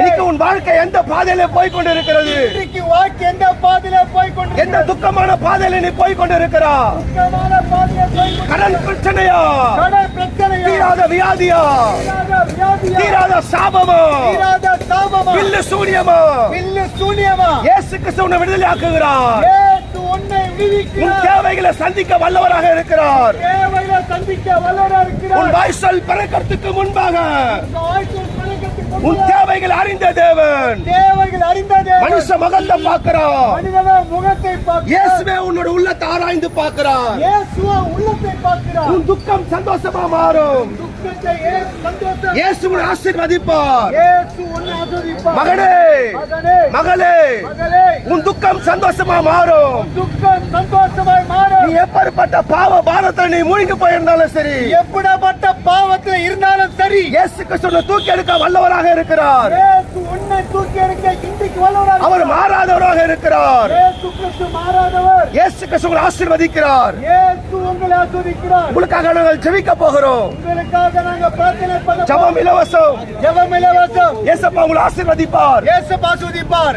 இன்னைக்கு உன் வாழ்க்கை எந்த பாதையில போய் கொண்டு இருக்கிறது இன்றைக்கு வாழ்க்கை எந்த பாதையில போய் கொண்டு எந்த துக்கமான பாதையில நீ போய் கொண்டு இருக்கிறா துக்கமான பாதையில போய் கொண்டு கடன் பிரச்சனையா? கடன் பிரச்சனையா? தீராத வியாதியா? தீராத சாபமா? தீராத தாபமா வில்லு சூனியமா? வில்லு சூனியமா? இயேசு கிறிஸ்து உன்னை விடுதலை ஆக்குகிறார் உன் தேவைகளை சந்திக்க வல்லவராக இருக்கிறார். உன் வாய்ச்சல் பிறக்கத்துக்கு முன்பாக உன் தேவைகள் அறிந்த தேவன். தேவைகள் அறிந்ததே மனுஷ மகந்த பார்க்கிறார் மனிதன முகத்தை இயேசுவே உன்னோட உள்ளத்தை ஆராய்ந்து பார்க்கிறார் இயேசுவ உள்ளத்தை பார்க்கிறார் உன் துக்கம் சந்தோஷமா மாறும். துக்கத்தை சந்தோஷம்? இயேசு உன்னை ஆசீர்வதிப்பார். இயேசு உன்னை ஆசீர்வதிப்பார். மகனே மகனே மகளே மகளே. உன் துக்கம் சந்தோஷமா மாறும். துக்கம் சந்தோஷமாய் நீ மாறும் எப்பேற்பட்ட பாவ பாரத்தில் நீ மூழ்கி போயிருந்தாலும் சரி. எப்படிப்பட்ட பாவத்தில் இருந்தாலும் சரி. இயேசு கிறிஸ்து தூக்கி எடுக்க வல்லவராக இருக்கிறார். உன்னை தூக்கி எடுக்க இன்றைக்கு வல்லவராக அவர் மாறாதவராக இருக்கிறார். இயேசு கிறிஸ்து மாறாதவர். இயேசு கிறிஸ்து உங்களை ஆசீர்வதிக்கிறார். இயேசு உங்களை ஆஸ்வதிக்கிறார் உங்களுக்காக நாங்கள் ஜெபிக்க போகிறோம். உங்களுக்காக நாங்க பிரார்த்தனை பண்ண ஜெபம் இலவசம். ஜெபம் இலவசம். இயேசப்பா உங்களை ஆசீர்வதிப்பார். இயேசு ஆஸ்வதிப்பார்